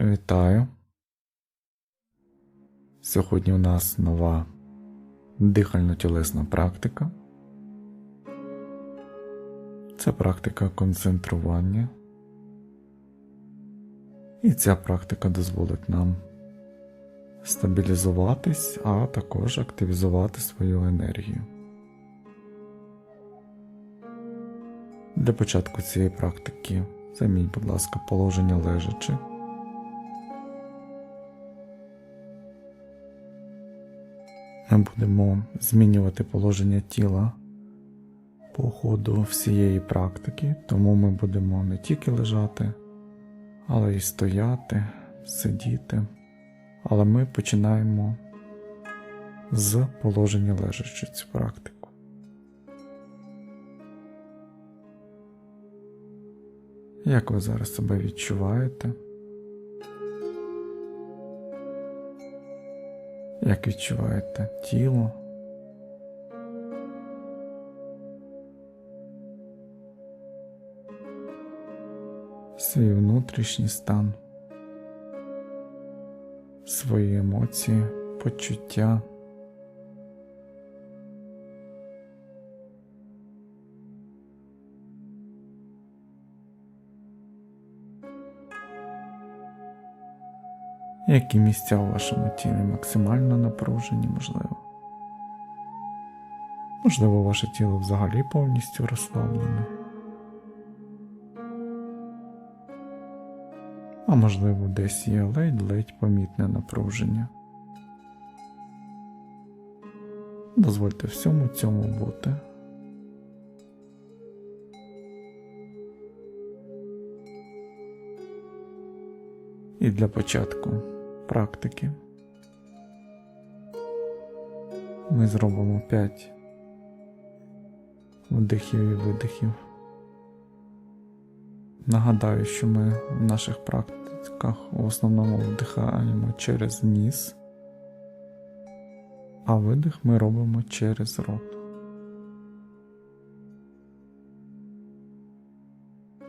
Вітаю. Сьогодні у нас нова дихально-тілесна практика. Це практика концентрування. І ця практика дозволить нам стабілізуватись, а також активізувати свою енергію. Для початку цієї практики займіть, будь ласка, положення лежачи. Ми будемо змінювати положення тіла по ходу всієї практики, тому ми будемо не тільки лежати, але й стояти, сидіти. Але ми починаємо з положення лежачи цю практику. Як ви зараз себе відчуваєте? Як відчуваєте тіло? Свій внутрішній стан, свої емоції, почуття. Які місця у вашому тілі максимально напружені, можливо? Можливо, ваше тіло взагалі повністю розслаблене. А можливо, десь є ледь-ледь помітне напруження. Дозвольте всьому цьому бути. І для початку практики ми зробимо 5 вдихів і видихів. Нагадаю, що ми в наших практиках в основному вдихаємо через ніс, а видих ми робимо через рот.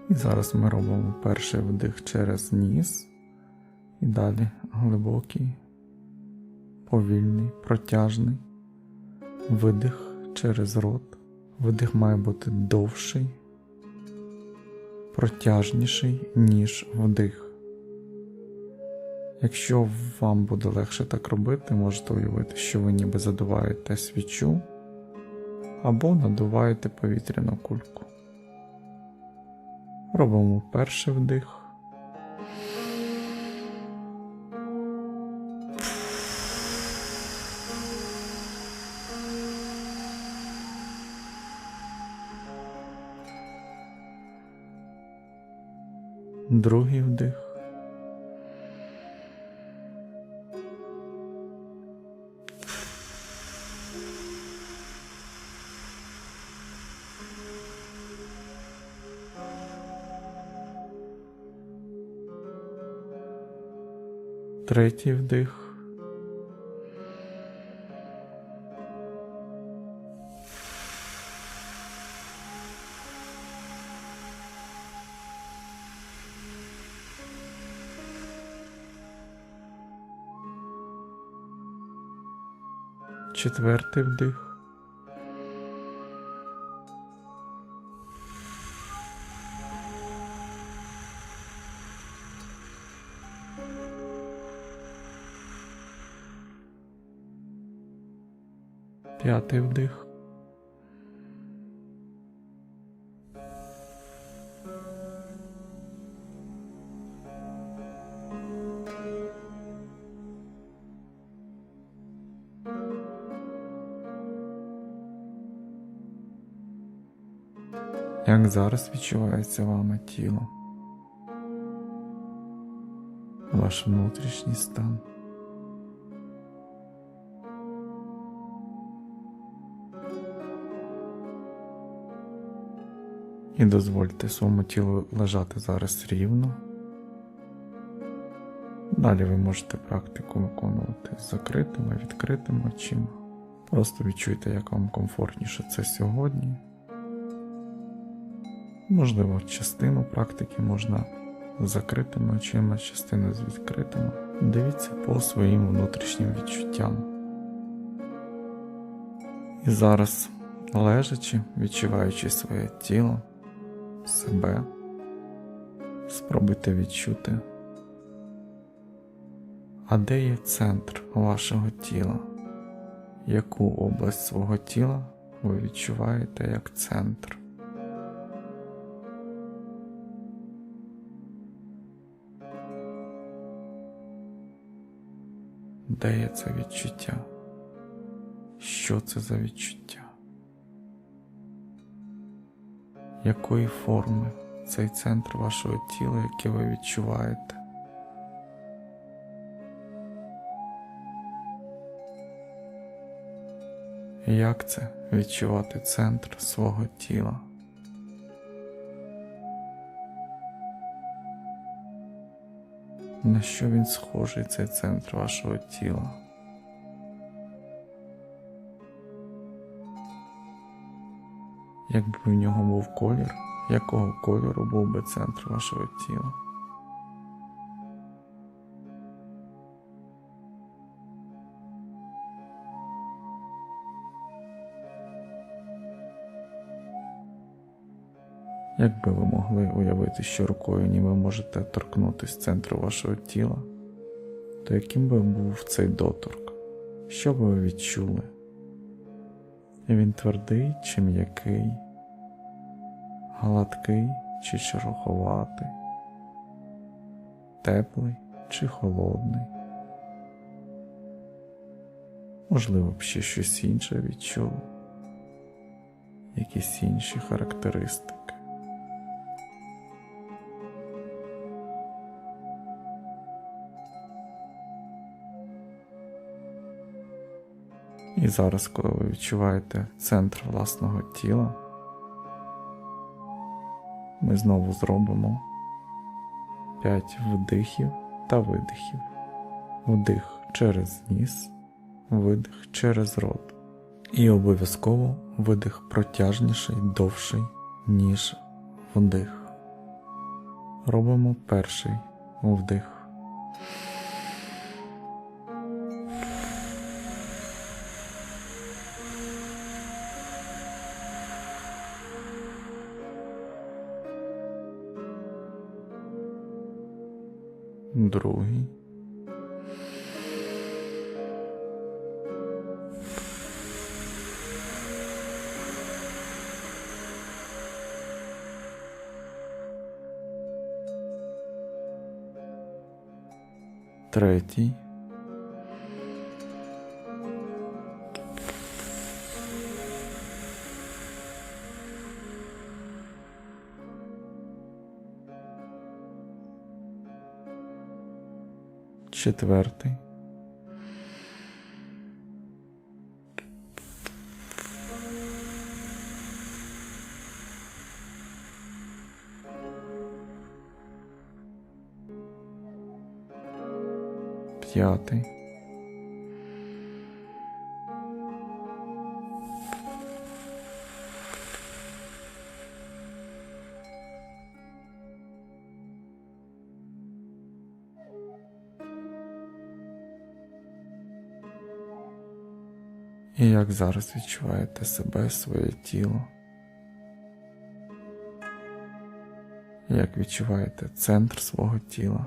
І зараз ми робимо перший вдих через ніс. І далі глибокий, повільний, протяжний видих через рот. Видих має бути довший, протяжніший, ніж вдих. Якщо вам буде легше так робити, можете уявити, що ви ніби задуваєте свічу або надуваєте повітряну кульку. Робимо перший вдих. Другий вдих. Третій вдих. Четвертий вдих. Зараз відчувається вами тіло? Ваш внутрішній стан. І дозвольте своєму тілу лежати зараз рівно. Далі ви можете практику виконувати з закритими, відкритими очима. Просто відчуйте, як вам комфортніше це сьогодні. Можливо, частину практики можна з закритими очима, частину з відкритими. Дивіться по своїм внутрішнім відчуттям. І зараз, лежачи, відчуваючи своє тіло, себе, спробуйте відчути, а де є центр вашого тіла, яку область свого тіла ви відчуваєте як центр. Де є це відчуття? Що це за відчуття? Якої форми цей центр вашого тіла, який ви відчуваєте? Як це відчувати центр свого тіла? На що він схожий цей центр вашого тіла? Якби в нього був колір, якого кольору був би центр вашого тіла? Якби ви могли уявити, що рукою ніби можете торкнутися центру вашого тіла, то яким би був цей доторк? Що би ви відчули? Він твердий чи м'який, гладкий чи шероховатий, теплий чи холодний? Можливо, б ще щось інше відчули, якісь інші характеристики. І зараз, коли ви відчуваєте центр власного тіла, ми знову зробимо 5 вдихів та видихів. Вдих через ніс, видих через рот. І обов'язково видих протяжніший, довший, ніж вдих. Робимо перший вдих. Другий. Третій. Четвертий. П'ятий. Як зараз відчуваєте себе, своє тіло? Як відчуваєте центр свого тіла?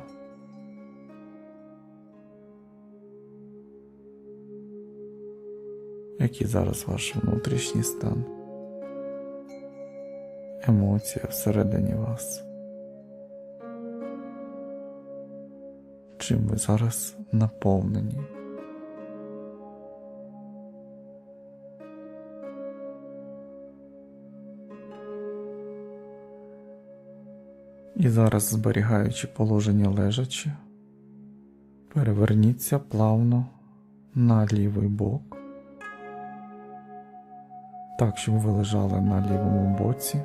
Який зараз ваш внутрішній стан? Емоція всередині вас? Чим ви зараз наповнені? І зараз, зберігаючи положення лежачи, переверніться плавно на лівий бок, так, щоб ви лежали на лівому боці.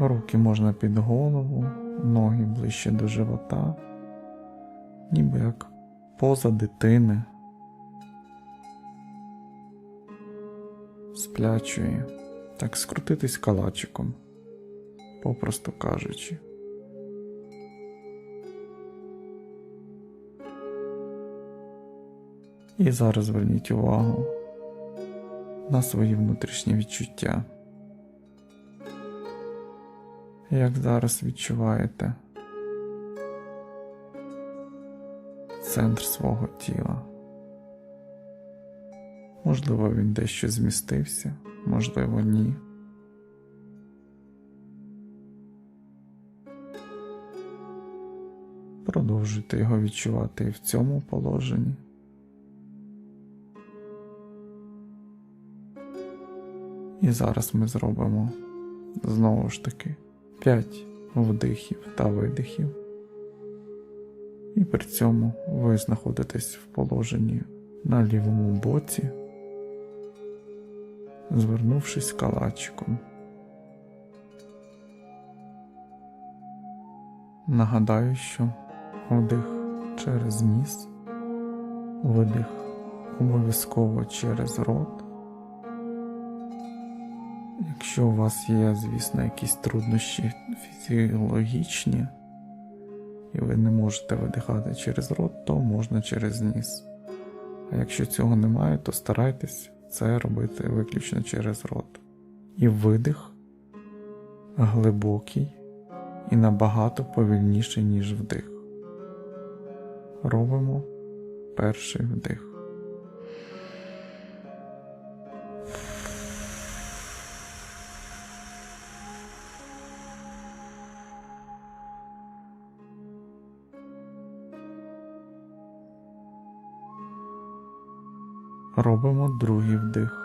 Руки можна під голову, ноги ближче до живота, ніби як поза дитини. Сплячої. Так скрутитись калачиком, попросту кажучи. І зараз зверніть увагу на свої внутрішні відчуття. Як зараз відчуваєте центр свого тіла? Можливо, він дещо змістився, можливо, ні. Продовжуйте його відчувати і в цьому положенні. І зараз ми зробимо знову ж таки 5 вдихів та видихів. І при цьому ви знаходитесь в положенні на лівому боці, звернувшись калачиком. Нагадаю, що вдих через ніс, видих обов'язково через рот. Якщо у вас є, звісно, якісь труднощі фізіологічні, і ви не можете видихати через рот, то можна через ніс. А якщо цього немає, то старайтесь це робити виключно через рот. І видих глибокий і набагато повільніший, ніж вдих. Робимо перший вдих. Робимо другий вдих.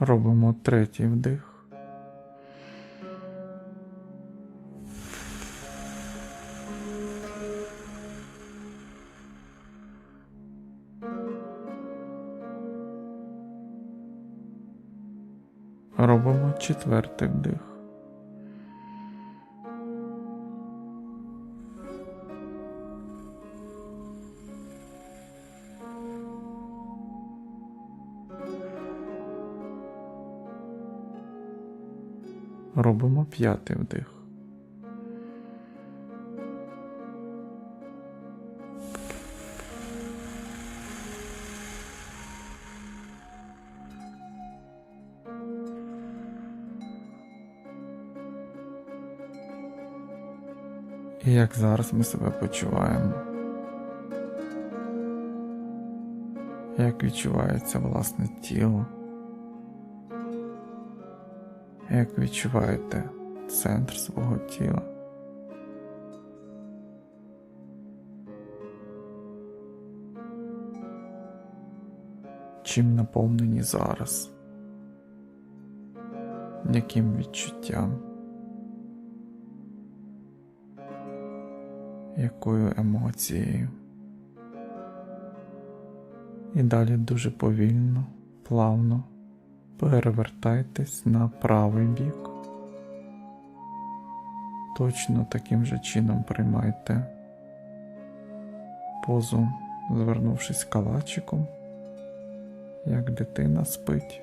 Робимо третій вдих. Четвертий вдих. Робимо п'ятий вдих. Як зараз ми себе почуваємо? Як відчувається власне тіло? Як відчуваєте центр свого тіла? Чим наповнені зараз? Яким відчуттям? Якою емоцією? І далі дуже повільно, плавно перевертайтесь на правий бік. Точно таким же чином приймайте позу, звернувшись калачиком, як дитина спить.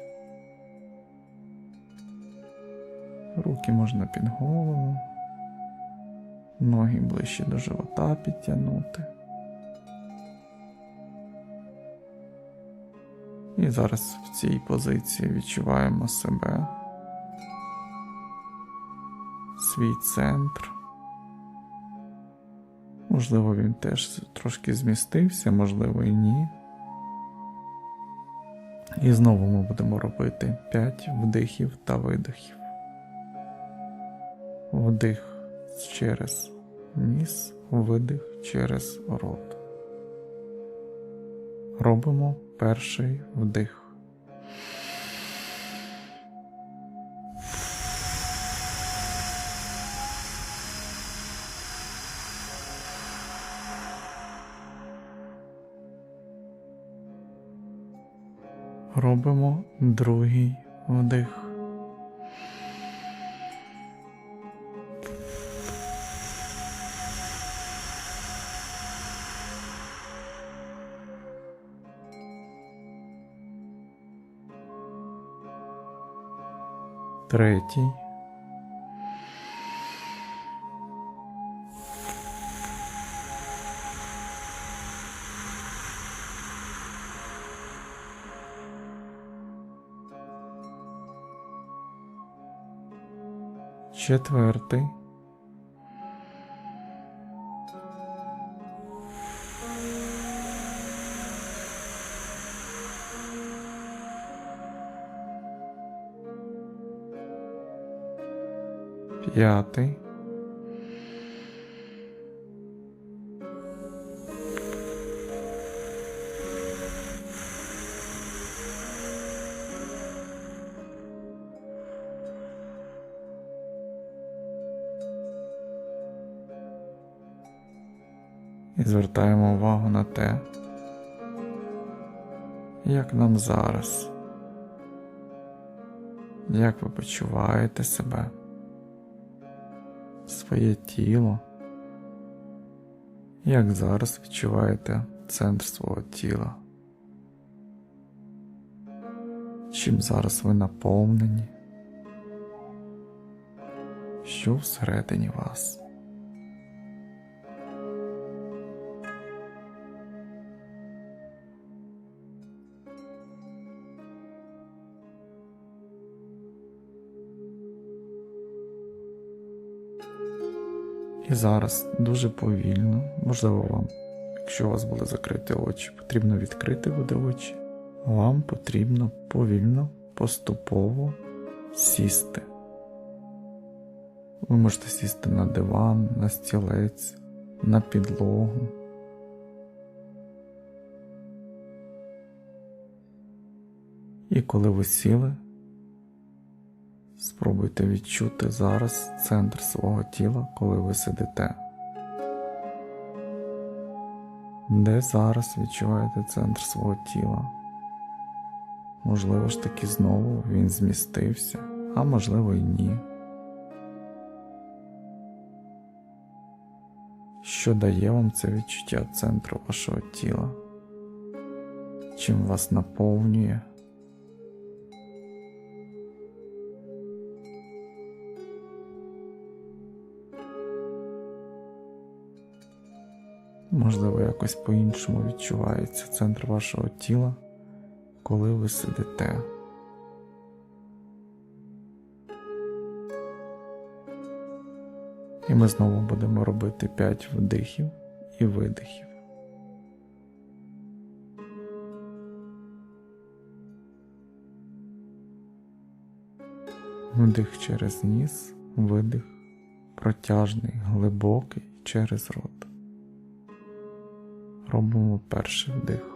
Руки можна під голову, ноги ближче до живота підтягнути. І зараз в цій позиції відчуваємо себе, свій центр. Можливо, він теж трошки змістився, можливо, і ні. І знову ми будемо робити 5 вдихів та видихів. Вдих через ніс, видих через рот. Робимо перший вдих. Робимо другий вдих. Третій. Четвертий. П'ятий. І звертаємо увагу на те, як нам зараз, як ви почуваєте себе, своє тіло, як зараз відчуваєте центр свого тіла, чим зараз ви наповнені, що всередині вас. І зараз дуже повільно, можливо, вам, якщо у вас були закриті очі, потрібно відкрити буде очі. Вам потрібно повільно, поступово сісти. Ви можете сісти на диван, на стілець, на підлогу. І коли ви сіли, Спробуйте відчути зараз центр свого тіла, коли ви сидите. Де зараз відчуваєте центр свого тіла? Можливо ж таки знову він змістився, а можливо і ні. Що дає вам це відчуття центру вашого тіла? Чим вас наповнює? Можливо, якось по-іншому відчувається центр вашого тіла, коли ви сидите. І ми знову будемо робити 5 вдихів і видихів. Вдих через ніс, видих, протяжний, глибокий через рот. Робимо перший вдих.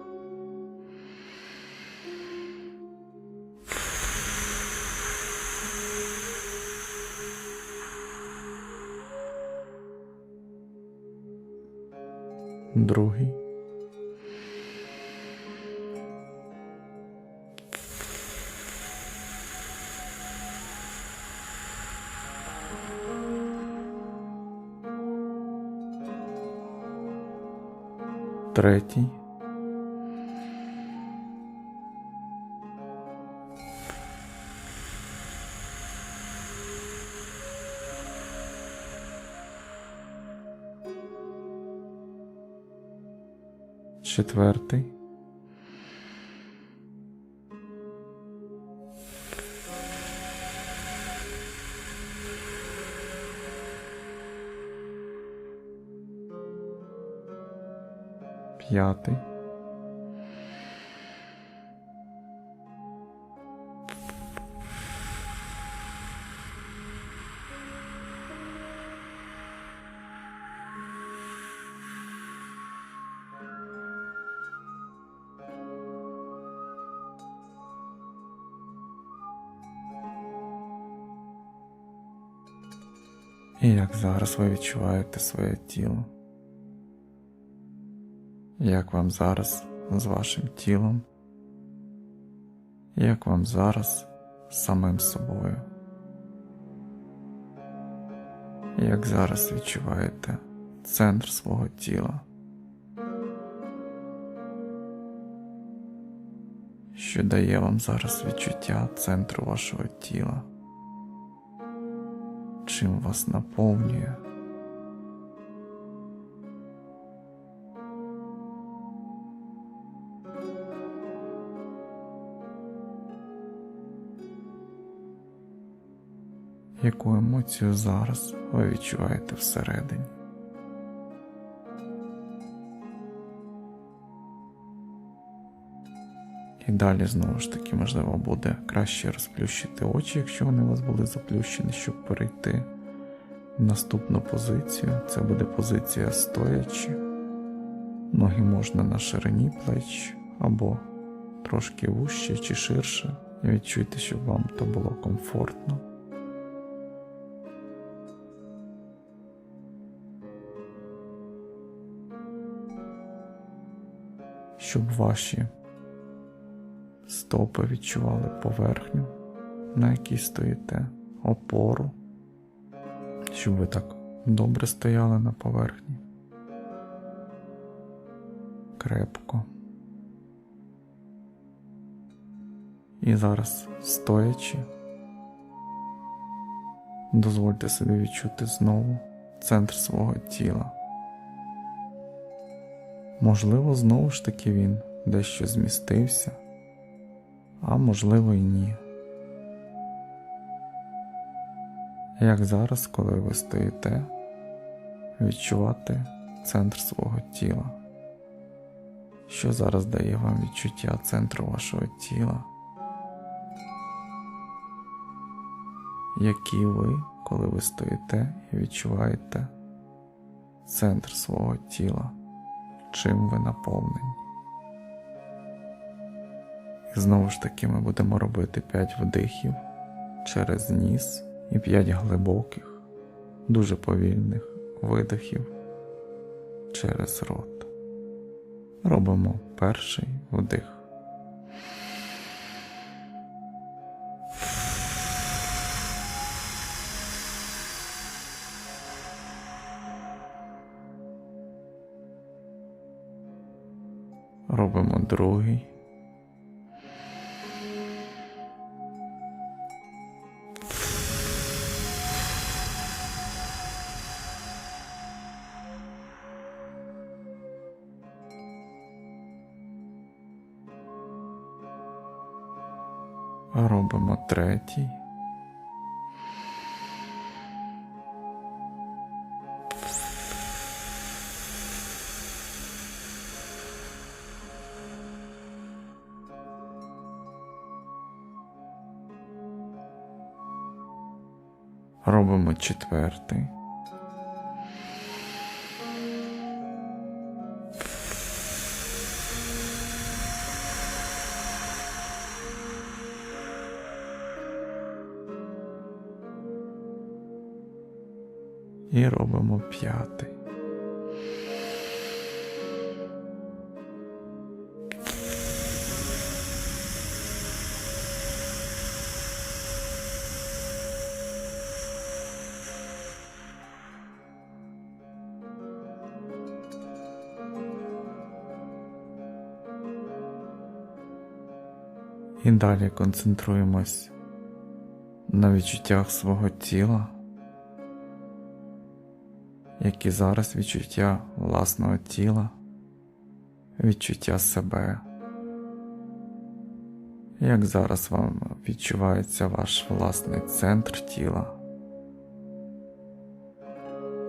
Другий. Третій. Четвертий. П'ятий. І як зараз ви відчуваєте своє тіло? Як вам зараз з вашим тілом? Як вам зараз з самим собою? Як зараз відчуваєте центр свого тіла? Що дає вам зараз відчуття центру вашого тіла? Чим вас наповнює? Яку емоцію зараз ви відчуваєте всередині? І далі знову ж таки, можливо, буде краще розплющити очі, якщо вони у вас були заплющені, щоб перейти в наступну позицію. Це буде позиція стоячи. Ноги можна на ширині плеч або трошки вужче чи ширше. І відчуйте, щоб вам то було комфортно. Щоб ваші стопи відчували поверхню, на якій стоїте, опору, щоб ви так добре стояли на поверхні. Крепко. І зараз стоячи, дозвольте собі відчути знову центр свого тіла. Можливо, знову ж таки він дещо змістився, а можливо і ні. Як зараз, коли ви стоїте, відчувати центр свого тіла, що зараз дає вам відчуття центру вашого тіла, які ви, коли ви стоїте і відчуваєте центр свого тіла чим ви наповнені. І знову ж таки ми будемо робити 5 вдихів через ніс і 5 глибоких, дуже повільних видихів через рот. Робимо перший вдих. Другий. Робимо третій. Четвертий. І робимо п'ятий. І далі концентруємось на відчуттях свого тіла, які зараз відчуття власного тіла, відчуття себе. Як зараз вам відчувається ваш власний центр тіла?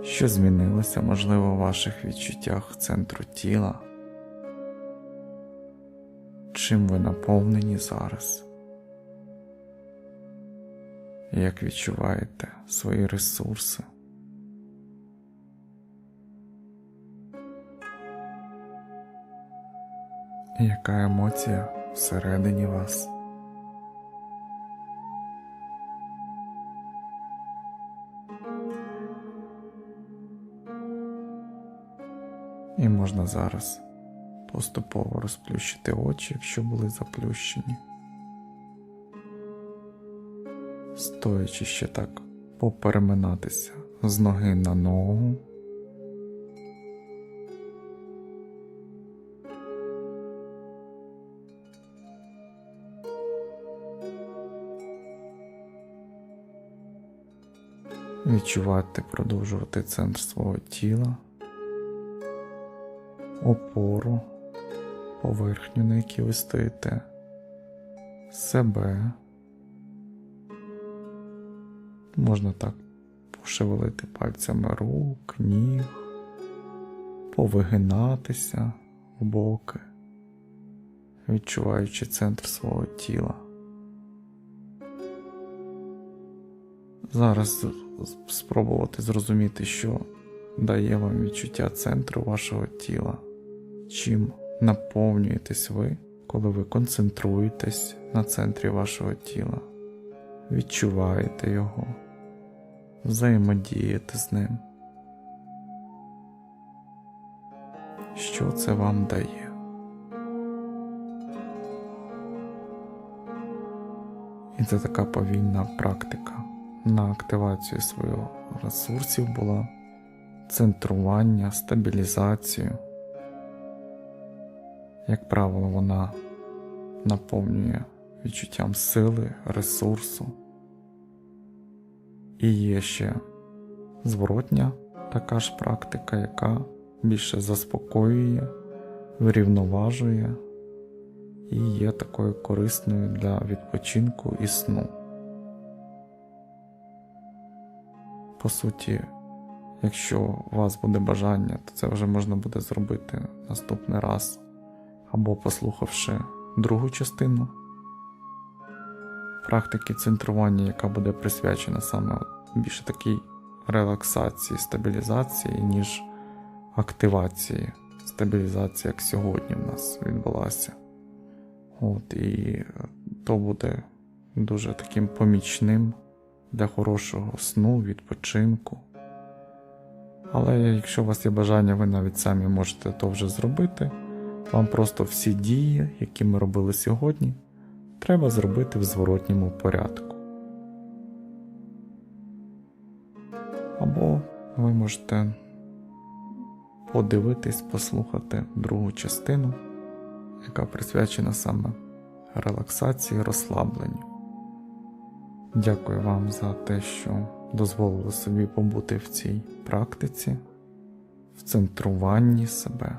Що змінилося, можливо, у ваших відчуттях центру тіла? Чим ви наповнені зараз? Як відчуваєте свої ресурси? Яка емоція всередині вас? І можна зараз поступово розплющити очі, якщо були заплющені, стоячи ще так попереминатися з ноги на ногу. Відчувати, продовжувати центр свого тіла, опору, поверхню, на якій ви стоїте, себе. Можна так пошевелити пальцями рук, ніг, повигинатися в боки, відчуваючи центр свого тіла. Зараз спробувати зрозуміти, що дає вам відчуття центру вашого тіла, чим наповнюєтесь ви, коли ви концентруєтесь на центрі вашого тіла, відчуваєте його, взаємодієте з ним. Що це вам дає? І це така повільна практика на активацію своїх ресурсів була центрування, стабілізацію. Як правило, вона наповнює відчуттям сили, ресурсу. І є ще зворотня така ж практика, яка більше заспокоює, врівноважує і є такою корисною для відпочинку і сну. По суті, якщо у вас буде бажання, то це вже можна буде зробити наступний раз, або послухавши другу частину практики центрування, яка буде присвячена саме більше такій релаксації, стабілізації, ніж активації. Стабілізація, як сьогодні в нас відбулася. От, і то буде дуже таким помічним для хорошого сну, відпочинку. Але якщо у вас є бажання, ви навіть самі можете то вже зробити. Вам просто всі дії, які ми робили сьогодні, треба зробити в зворотньому порядку. Або ви можете подивитись, послухати другу частину, яка присвячена саме релаксації, розслабленню. Дякую вам за те, що дозволили собі побути в цій практиці, в центруванні себе.